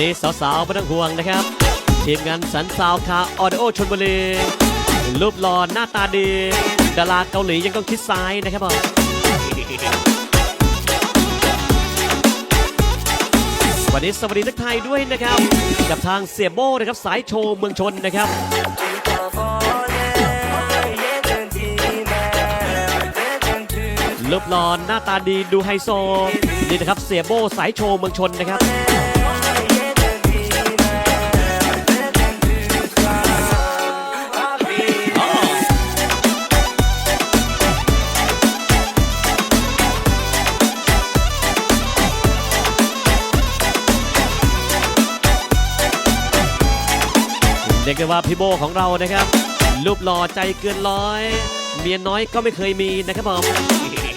นี้สาวๆไม่ต้องห่วงนะครับ ทีมงานสันซาวคาออเดโอชนบุรีรูปหล่อหน้าตาดี ดาราเกาหลียังต้องคิดซ้ายนะครับผมวันนี้สวัสดีทักทายด้วยนะครับ กับทางเสียโบนะครับสายโชว์เมืองชนนะครับรูปหล่อหน้าตาดีดูไฮโซนี่นะครับเสียโบสายโชว์เมืองชนนะครับ ได้ว่าพี่โบของเรานะครับรูปหล่อใจเกินร้อย เมียน้อยก็ไม่เคยมีนะครับผม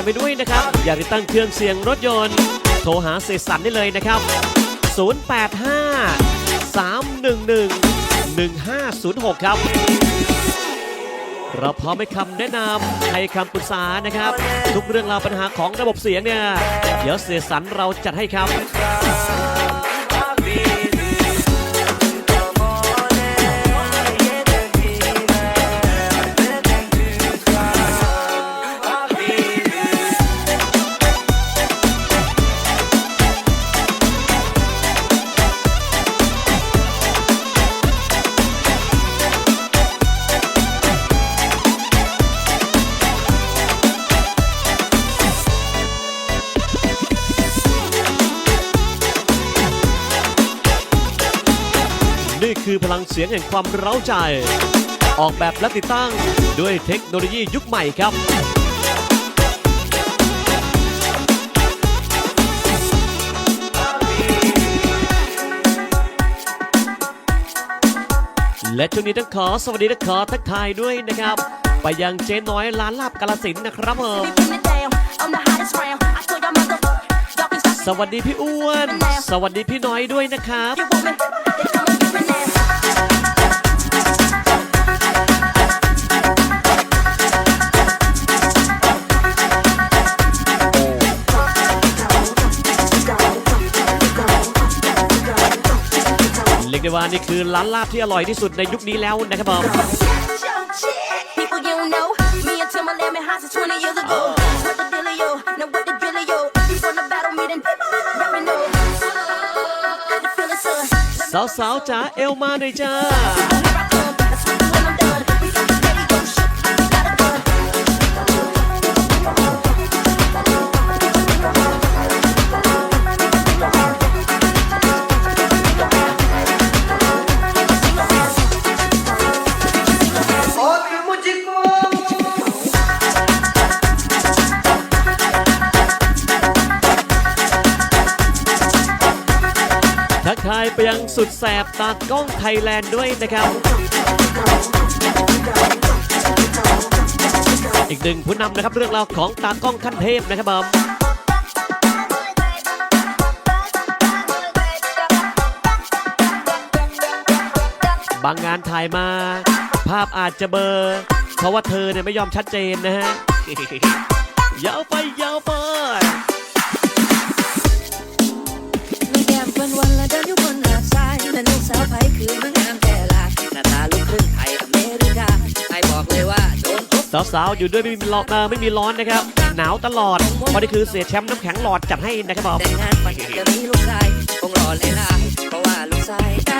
กันไปด้วยนะครับ อยากติดตั้งเครื่องเสียงรถยนต์ โทรหาเซสันได้เลยนะครับ 085 311 1506 ครับ เราพร้อมให้คำแนะนำให้คำปรึกษานะครับ ทุกเรื่องราวปัญหาของระบบเสียงเนี่ย เดี๋ยวเสสันเราจัดให้ครับ นี่คือพลังเสียงแห่งความเร้าใจ ออกแบบและติดตั้งด้วยเทคโนโลยียุคใหม่ครับและช่วงนี้ต้องขอสวัสดีและขอทักทายด้วยนะครับ ไปยังเจ๊น้อยร้านลาบกาลสินนะครับผมสวัสดีพี่อ้วน สวัสดีพี่น้อยด้วยนะครับ เรียกได้ว่านี่คือร้านลาบที่อร่อยที่สุดในยุคนี้แล้วนะครับผม People you don't know, me and Tim are lemon hot since 20 years ago. What the dealio? Now สาวๆจ๋าเอลมาหน่อยจ้า ทักทายไปยังสุดแสบตากล้องไทยแลนด์ด้วยนะครับ อีกหนึ่งผู้นำนะครับเรื่องราวของตากล้องขั้นเทพนะครับผมบางงานถ่ายมา ภาพอาจจะเบลอร์เพราะว่าเธอเนี่ยไม่ยอมชัดเจนนะฮะยาวไปยาวไป แม่แก้มเป็นวันละเดินอยู่บนหาดทรายแม่ลูกสาวไผคือมันงามแต่ลาหน้าตาลูกครึ่งไทยอเมริกาไอ้บอกเลยว่าโดนพบสาวๆอยู่ด้วยไม่มีร้อนเอ่อไม่มีร้อนนะครับหนาวตลอดเพราะนี่คือเสียแชมป์น้ำแข็งหลอดจัดให้นะครับผมแต่งงานไปจะมีลูกชายคงรอเลยลายเพราะว่าลูกชาย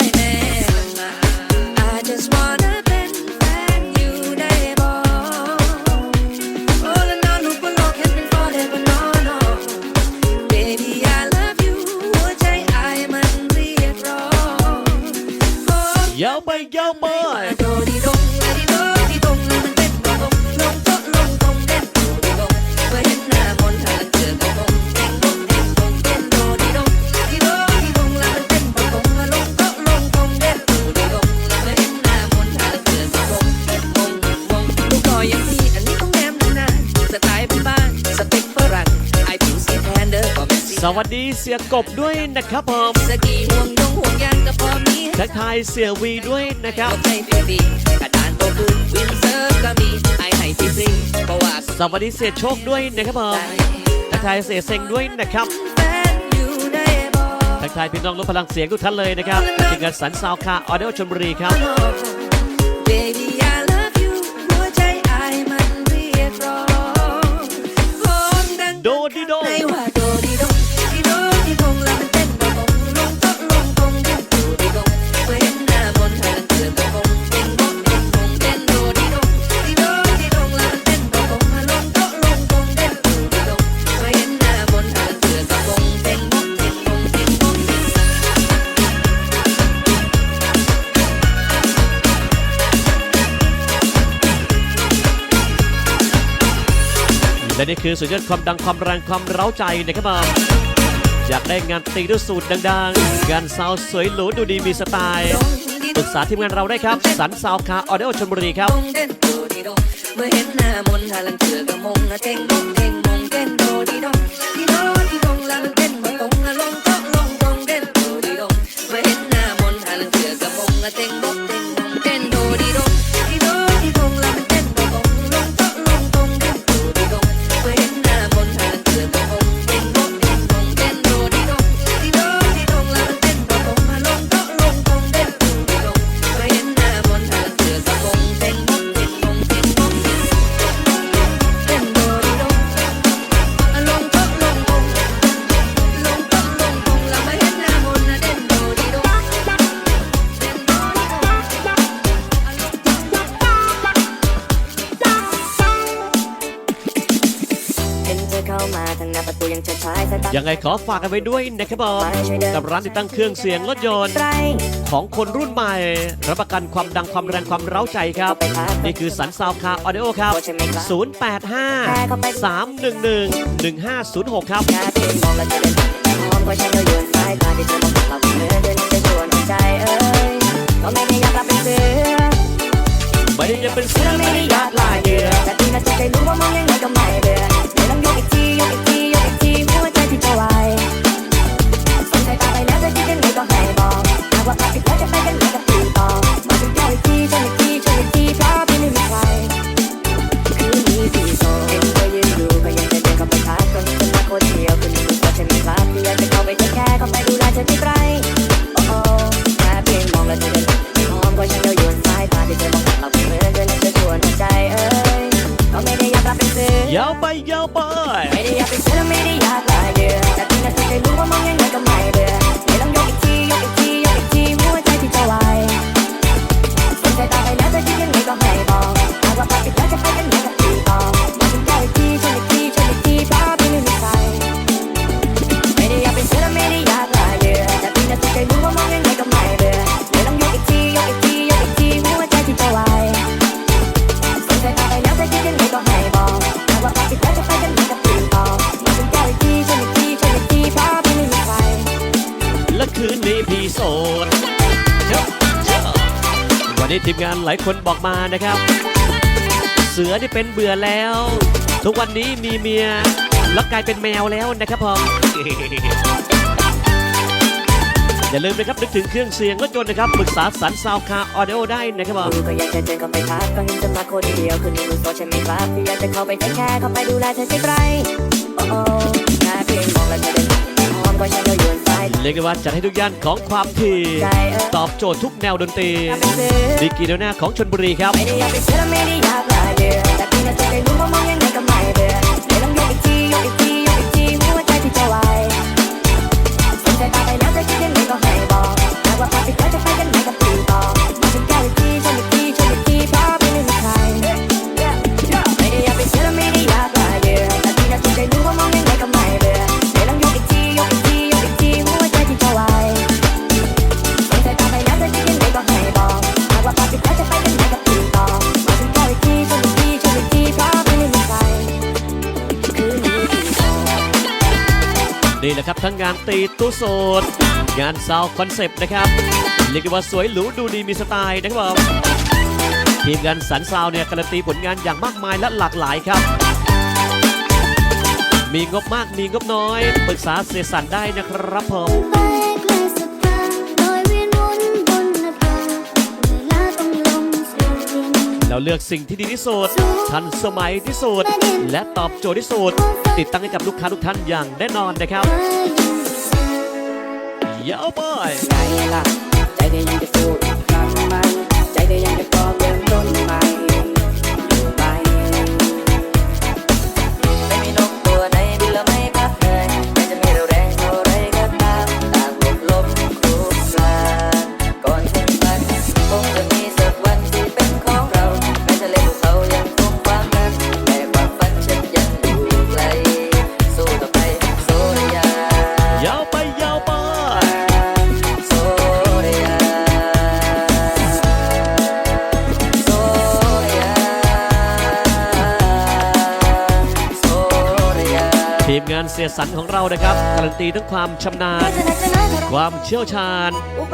ยาวไปยาวไปสวัสดีเสียกบด้วยนะครับผมสกีห่วงยงห่วงยางก็พอมี ทักทายเสียวีด้วยนะครับใจฟรีๆกระดานโตคืนวินเซิร์ฟก็มีไอ้ให้ฟรีๆเพราะว่าสวัสดีเสียโชคด้วยนะครับผมทักทายเสียเซงด้วยนะครับแฟนอยู่ได้บอกทักทายพี่น้องรถพลังเสียงทุกท่านเลยนะครับทีมงานสันซาวคาออเดอร์ชลบุรีครับ นี่คือสุดยอดความดังความแรงความเร้าใจนะครับผมอยากได้งานตีด้วยสูตรดังๆ งานซาวสวยหรูดูดีมีสไตล์ปรึกษาทีมงานเราได้ครับ สันซาวคาออเดอร์ชลบุรีครับเมื่อเห็นหน้ามนหาลังเถือกระมงอะเท่งดงเท่งมงเต้นโดดิดงดิโดดิดงแล้วมันเต้นมาตรงอะลงโต๊ะลงตรงเต้นโดดิดงเมื่อเห็นหน้ามนหาลังเถือกระมงอะเท่งดงเท่ง ยังเฉิดฉายสายตายังไงขอฝากกันไว้ด้วยนะครับผมกับร้านติดตั้งเครื่องเสียงรถยนต์ไรของคนรุ่นใหม่ รับประกันความดังความแรงความเร้าใจครับ นี่คือสันซาวคาออเดโอครับ 085 311 1506 ครับแค่เพียงมองแล้วเธอเดินมองเพราะฉันก็โยนสายตาที่เธอมองเราเหมือนเดินจะชวนใจเอ้ยก็ไม่ได้อยากกลับเป็นเสือไม่ได้จะเป็นเสื้เธออไม่ไม่ได้ได้อยากกอายลาลายยเดืเดืออแต่ที่น่าจะได้รู้ว่ามองยังไงก็ไม่เบื่อเดี๋ยวลองยกอีกทียกอีกทียกอีกที ยาวไปยาวไป ทีมงานหลายคนบอกมานะครับ เสือที่เป็นเบื่อแล้ว ทุกวันนี้มีเมีย แล้วกลายเป็นแมวแล้วนะครับผมอย่าลืมนะครับนึกถึงเครื่องเสียงรถยนต์นะครับปรึกษาสันซาวคาออเดโอได้นะครับผมก็อยากจะเจอเขาไปทักก็เห็นเธอมาคนเดียวคืนนี้รู้ตัวฉันไม่กล้าที่อยากจะเข้าไปแค่เข้าไปดูแลเธอที่ไรโอ้โอ้ เรียกได้ว่าจัดให้ทุกย่านของความถี่ใจเออตอบโจทย์ทุกแนวดนตรีอยากเป็นเสือดีกรีแนวหน้าของชนบุรีครับ นี่แหละครับทั้งงานตีตู้โสด งานซาวคอนเซปต์นะครับ เรียกได้ว่าสวยหรูดูดีมีสไตล์นะครับทีมงานสันซาวเนี่ยการันตีผลงานอย่างมากมายและหลากหลายครับ มีงบมากมีงบน้อย ปรึกษาเสียสันได้นะครับผม เราเลือกสิ่งที่ดีที่สุด ทันสมัยที่สุด และตอบโจทย์ที่สุด ติดตั้งให้กับลูกค้าทุกท่านอย่างแน่นอนนะครับเธออยู่แสนเย้าบอยไงล่ะ ทีมงานเสียสันของเรานะครับ การันตีทั้งความชำนาญจะนักจะนักเท่าไหร่ความเชี่ยวชาญ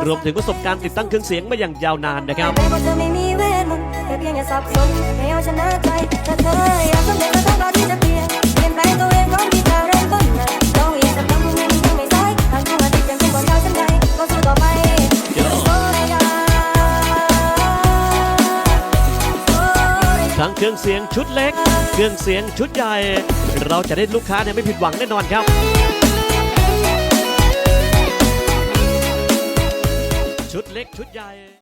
รวมถึงประสบการณ์ติดตั้งเครื่องเสียงมาอย่างยาวนานนะครับแม้ว่าเธอไม่มีเวทมนต์แค่เพียงอย่าสับสนให้เอาชนะใจแต่เธออยากสำเร็จก็ต้องรอที่จะเปลี่ยนเปลี่ยนแปลงตัวเองก่อนที่จะเริ่มต้นใหม่ลองอีกสักครั้งเงินยังไม่สายทางทุกอาทิตย์ยังคงก่อนเช้าฉันใดก็สู้ต่อไปโซเรียโซเรียทั้งเครื่องเสียงชุดเล็ก เครื่องเสียงชุดใหญ่ เราจะได้ลูกค้าเนี่ยไม่ผิดหวังแน่นอนครับชุดเล็กชุดใหญ่